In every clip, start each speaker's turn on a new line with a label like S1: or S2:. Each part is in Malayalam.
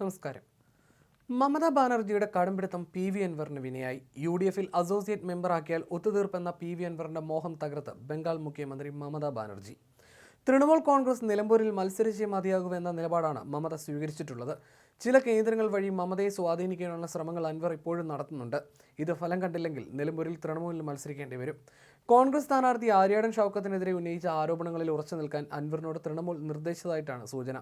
S1: നമസ്കാരം. മമതാ ബാനർജിയുടെ കടമ്പിടുത്തം പി വി അൻവറിന് വിനയായി. യു ഡി എഫിൽ അസോസിയേറ്റ് മെമ്പറാക്കിയാൽ ഒത്തുതീർപ്പെന്ന പി വി അൻവറിന്റെ മോഹം തകർത്ത് ബംഗാൾ മുഖ്യമന്ത്രി മമതാ ബാനർജി. തൃണമൂൽ കോൺഗ്രസ് നിലമ്പൂരിൽ മത്സരിച്ചേ മതിയാകുമെന്ന നിലപാടാണ് മമത സ്വീകരിച്ചിട്ടുള്ളത്. ചില കേന്ദ്രങ്ങൾ വഴി മമതയെ സ്വാധീനിക്കാനുള്ള ശ്രമങ്ങൾ അൻവർ ഇപ്പോഴും നടത്തുന്നുണ്ട്. ഇത് ഫലം കണ്ടില്ലെങ്കിൽ നിലമ്പൂരിൽ തൃണമൂലിൽ മത്സരിക്കേണ്ടി വരും. കോൺഗ്രസ് സ്ഥാനാർത്ഥി ആര്യാടൻ ഷൗക്കത്തിനെതിരെ ഉന്നയിച്ച ആരോപണങ്ങളിൽ ഉറച്ചു നിൽക്കാൻ അൻവറിനോട് തൃണമൂൽ നിർദ്ദേശിച്ചതായിട്ടാണ് സൂചന.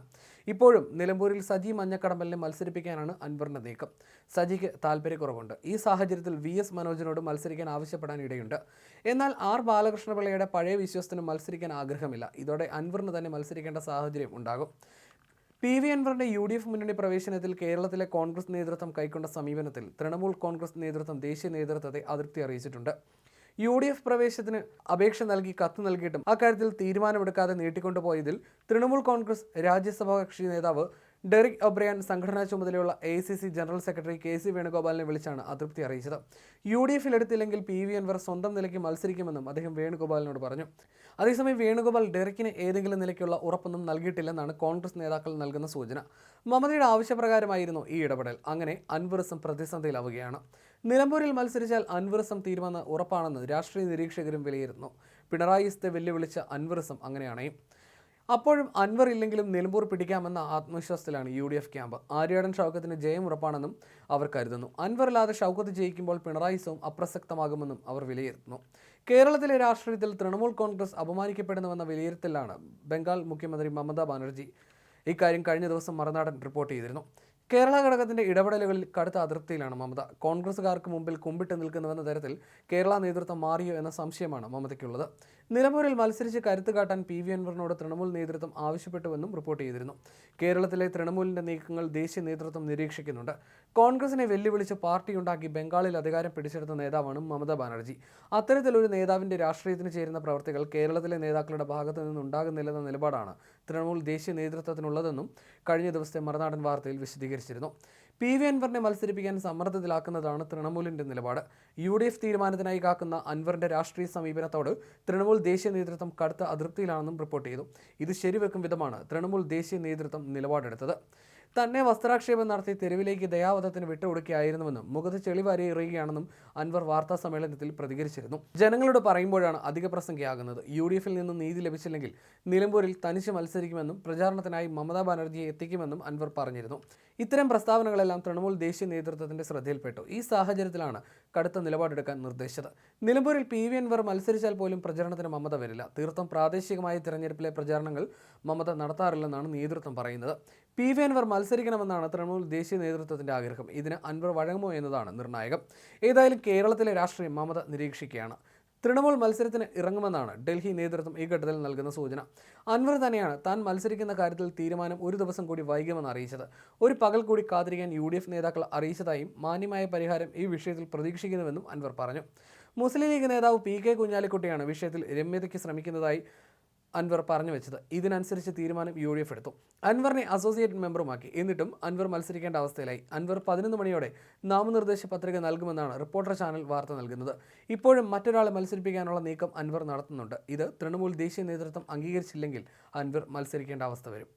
S1: ഇപ്പോഴും നിലമ്പൂരിൽ സജി മഞ്ഞക്കടമ്പലിനെ മത്സരിപ്പിക്കാനാണ് അൻവറിന്റെ നീക്കം. സജിക്ക് താല്പര്യക്കുറവുണ്ട് ഈ സാഹചര്യത്തിൽ വി എസ് മനോജിനോട് മത്സരിക്കാൻ ആവശ്യപ്പെടാൻ ഇടയുണ്ട്. എന്നാൽ ആർ ബാലകൃഷ്ണപിള്ളയുടെ പഴയ വിശ്വസത്തിന് മത്സരിക്കാൻ ആഗ്രഹമില്ല. ഇതോടെ അൻവറിന് തന്നെ മത്സരിക്കേണ്ട സാഹചര്യം ഉണ്ടാകും. പി വി അൻവറിന്റെ യു ഡി എഫ് മുന്നണി പ്രവേശനത്തിൽ കേരളത്തിലെ കോൺഗ്രസ് നേതൃത്വം കൈക്കൊണ്ട സമീപനത്തിൽ തൃണമൂൽ കോൺഗ്രസ് നേതൃത്വം ദേശീയ നേതൃത്വത്തെ അതൃപ്തി അറിയിച്ചിട്ടുണ്ട്. യു ഡി എഫ് പ്രവേശത്തിന് അപേക്ഷ നൽകി കത്ത് നൽകിയിട്ടും അക്കാര്യത്തിൽ തീരുമാനമെടുക്കാതെ നീട്ടിക്കൊണ്ടുപോയതിൽ തൃണമൂൽ കോൺഗ്രസ് രാജ്യസഭാ കക്ഷി നേതാവ് ഡെറിക് ഒബ്രയാൻ സംഘടനാ ചുമതലയുള്ള A C C general secretary K C വേണുഗോപാലിനെ വിളിച്ചാണ് അതൃപ്തി അറിയിച്ചത്. യു ഡി എഫിൽ എടുത്തില്ലെങ്കിൽ പി വി അൻവർ സ്വന്തം നിലയ്ക്ക് മത്സരിക്കുമെന്നും അദ്ദേഹം വേണുഗോപാലിനോട് പറഞ്ഞു. അതേസമയം വേണുഗോപാൽ ഡെറിക്കിന് ഏതെങ്കിലും നിലയ്ക്കുള്ള ഉറപ്പൊന്നും നൽകിയിട്ടില്ലെന്നാണ് കോൺഗ്രസ് നേതാക്കൾ നൽകുന്ന സൂചന. മമതയുടെ ആവശ്യപ്രകാരമായിരുന്നു ഈ ഇടപെടൽ. അങ്ങനെ അൻവറിസം പ്രതിസന്ധിയിലാവുകയാണ്. നിലമ്പൂരിൽ മത്സരിച്ചാൽ അൻവറിസം തീരുമെന്ന് ഉറപ്പാണെന്ന് രാഷ്ട്രീയ നിരീക്ഷകരും വിലയിരുത്തുന്നു. പിണറായിസത്തെ വെല്ലുവിളിച്ച അൻവറിസം അങ്ങനെയാണ്. അപ്പോഴും അൻവർ ഇല്ലെങ്കിലും നിലമ്പൂർ പിടിക്കാമെന്ന ആത്മവിശ്വാസത്തിലാണ് U D F camp. Aryadan ഷൗക്കത്തിന് ജയം ഉറപ്പാണെന്നും അവർ കരുതുന്നു. അൻവറില്ലാതെ ഷൗക്കത്ത് ജയിക്കുമ്പോൾ പിണറായിസവും അപ്രസക്തമാകുമെന്നും അവർ വിലയിരുത്തുന്നു. കേരളത്തിലെ രാഷ്ട്രീയത്തിൽ തൃണമൂൽ കോൺഗ്രസ് അപമാനിക്കപ്പെടുന്നുവെന്ന വിലയിരുത്തലാണ് ബംഗാൾ മുഖ്യമന്ത്രി മമതാ ബാനർജി ഇക്കാര്യം കഴിഞ്ഞ ദിവസം മറുനാടൻ റിപ്പോർട്ട് ചെയ്തിരുന്നു. കേരള ഘടകത്തിന്റെ ഇടപെടലുകളിൽ കടുത്ത അതിർത്തിയിലാണ് മമത. കോൺഗ്രസുകാർക്ക് മുമ്പിൽ കുമ്പിട്ട് നിൽക്കുന്നുവെന്ന തരത്തിൽ കേരള നേതൃത്വം മാറിയോ എന്ന സംശയമാണ് മമതയ്ക്കുള്ളത്. നിലമ്പൂരിൽ മത്സരിച്ച് കരുത്ത് കാട്ടാൻ പി വി അൻവറിനോട് തൃണമൂൽ നേതൃത്വം ആവശ്യപ്പെട്ടുവെന്നും റിപ്പോർട്ട് ചെയ്തിരുന്നു. കേരളത്തിലെ തൃണമൂലിന്റെ നീക്കങ്ങൾ ദേശീയ നേതൃത്വം നിരീക്ഷിക്കുന്നുണ്ട്. കോൺഗ്രസിനെ വെല്ലുവിളിച്ച് പാർട്ടിയുണ്ടാക്കി ബംഗാളിൽ അധികാരം പിടിച്ചെടുത്ത നേതാവാണ് മമതാ ബാനർജി. അത്തരത്തിലൊരു നേതാവിന്റെ രാഷ്ട്രീയത്തിന് ചേരുന്ന പ്രവർത്തികൾ കേരളത്തിലെ നേതാക്കളുടെ ഭാഗത്തു നിന്നുണ്ടാകുന്നില്ലെന്ന നിലപാടാണ് തൃണമൂൽ ദേശീയ നേതൃത്വത്തിനുള്ളതെന്നും കഴിഞ്ഞ ദിവസത്തെ മറുനാടൻ വാർത്തയിൽ വിശദീകരിച്ചിരുന്നു. പി വി അൻവറിനെ മത്സരിപ്പിക്കാൻ സമ്മർദ്ദത്തിലാക്കുന്നതാണ് തൃണമൂലിന്റെ നിലപാട്. യു ഡി എഫ് തീരുമാനത്തിനായി കാക്കുന്ന അൻവറിന്റെ രാഷ്ട്രീയ സമീപനത്തോട് തൃണമൂൽ ദേശീയ നേതൃത്വം കടുത്ത അതൃപ്തിയിലാണെന്നും റിപ്പോർട്ട് ചെയ്തു. ഇത് ശരിവെക്കും വിധമാണ് തൃണമൂൽ ദേശീയ നേതൃത്വം നിലപാടെടുത്തത്. തന്നെ വസ്ത്രാക്ഷേപം നടത്തി തെരുവിലേക്ക് ദയാവധത്തിന് വിട്ടുകൊടുക്കുകയായിരുന്നുവെന്നും മുഖത്ത് ചെളിവാരി എറിയുകയാണെന്നും അൻവർ വാർത്താ സമ്മേളനത്തിൽ പ്രതികരിച്ചിരുന്നു. ജനങ്ങളോട് പറയുമ്പോഴാണ് അധിക പ്രസംഗിയാകുന്നത്. യു ഡി എഫിൽ നിന്ന് നീതി ലഭിച്ചില്ലെങ്കിൽ നിലമ്പൂരിൽ തനിച്ച് മത്സരിക്കുമെന്നും പ്രചാരണത്തിനായി മമതാ ബാനർജിയെ എത്തിക്കുമെന്നും അൻവർ പറഞ്ഞിരുന്നു. ഇത്തരം പ്രസ്താവനകളെല്ലാം തൃണമൂൽ ദേശീയ നേതൃത്വത്തിന്റെ ശ്രദ്ധയിൽപ്പെട്ടു. ഈ സാഹചര്യത്തിലാണ് കടുത്ത നിലപാടെടുക്കാൻ നിർദ്ദേശിച്ചത്. നിലമ്പൂരിൽ പി വി അൻവർ മത്സരിച്ചാൽ പോലും പ്രചരണത്തിന് മമത വരില്ല. തീർത്ഥം പ്രാദേശികമായ തിരഞ്ഞെടുപ്പിലെ പ്രചാരണങ്ങൾ മമത നടത്താറില്ലെന്നാണ് നേതൃത്വം പറയുന്നത്. പി വി അൻവർ മത്സരിക്കണമെന്നാണ് തൃണമൂൽ ദേശീയ നേതൃത്വത്തിന്റെ ആഗ്രഹം. ഇതിന് അൻവർ വഴങ്ങുമോ എന്നതാണ് നിർണായകം. ഏതായാലും കേരളത്തിലെ രാഷ്ട്രീയം മമത നിരീക്ഷിക്കുകയാണ്. തൃണമൂൽ മത്സരത്തിന് ഇറങ്ങുമെന്നാണ് ഡൽഹി നേതൃത്വം ഈ ഘട്ടത്തിൽ നൽകുന്ന സൂചന. അൻവർ തന്നെയാണ് താൻ മത്സരിക്കുന്ന കാര്യത്തിൽ തീരുമാനം ഒരു ദിവസം കൂടി വൈകുമെന്ന് അറിയിച്ചത്. ഒരു പകൽ കൂടി കാത്തിരിക്കാൻ യു ഡി എഫ് നേതാക്കൾ അറിയിച്ചതായും മാന്യമായ പരിഹാരം ഈ വിഷയത്തിൽ പ്രതീക്ഷിക്കുന്നുവെന്നും അൻവർ പറഞ്ഞു. മുസ്ലിം ലീഗ് നേതാവ് പി കെ കുഞ്ഞാലിക്കുട്ടിയാണ് വിഷയത്തിൽ രമ്യതയ്ക്ക് ശ്രമിക്കുന്നതായി അൻവർ പറഞ്ഞു വെച്ചത്. ഇതിനനുസരിച്ച് തീരുമാനം യു ഡി എഫ് എടുത്തു. അൻവറിനെ അസോസിയേറ്റ് മെമ്പറുമാക്കി. എന്നിട്ടും അൻവർ മത്സരിക്കേണ്ട അവസ്ഥയിലായി. അൻവർ പതിനൊന്ന് മണിയോടെ നാമനിർദ്ദേശ പത്രിക നൽകുമെന്നാണ് റിപ്പോർട്ടർ ചാനൽ വാർത്ത നൽകുന്നത്. ഇപ്പോഴും മറ്റൊരാളെ മത്സരിപ്പിക്കാനുള്ള നീക്കം അൻവർ നടത്തുന്നുണ്ട്. ഇത് തൃണമൂൽ ദേശീയ നേതൃത്വം അംഗീകരിച്ചില്ലെങ്കിൽ അൻവർ മത്സരിക്കേണ്ട അവസ്ഥ വരും.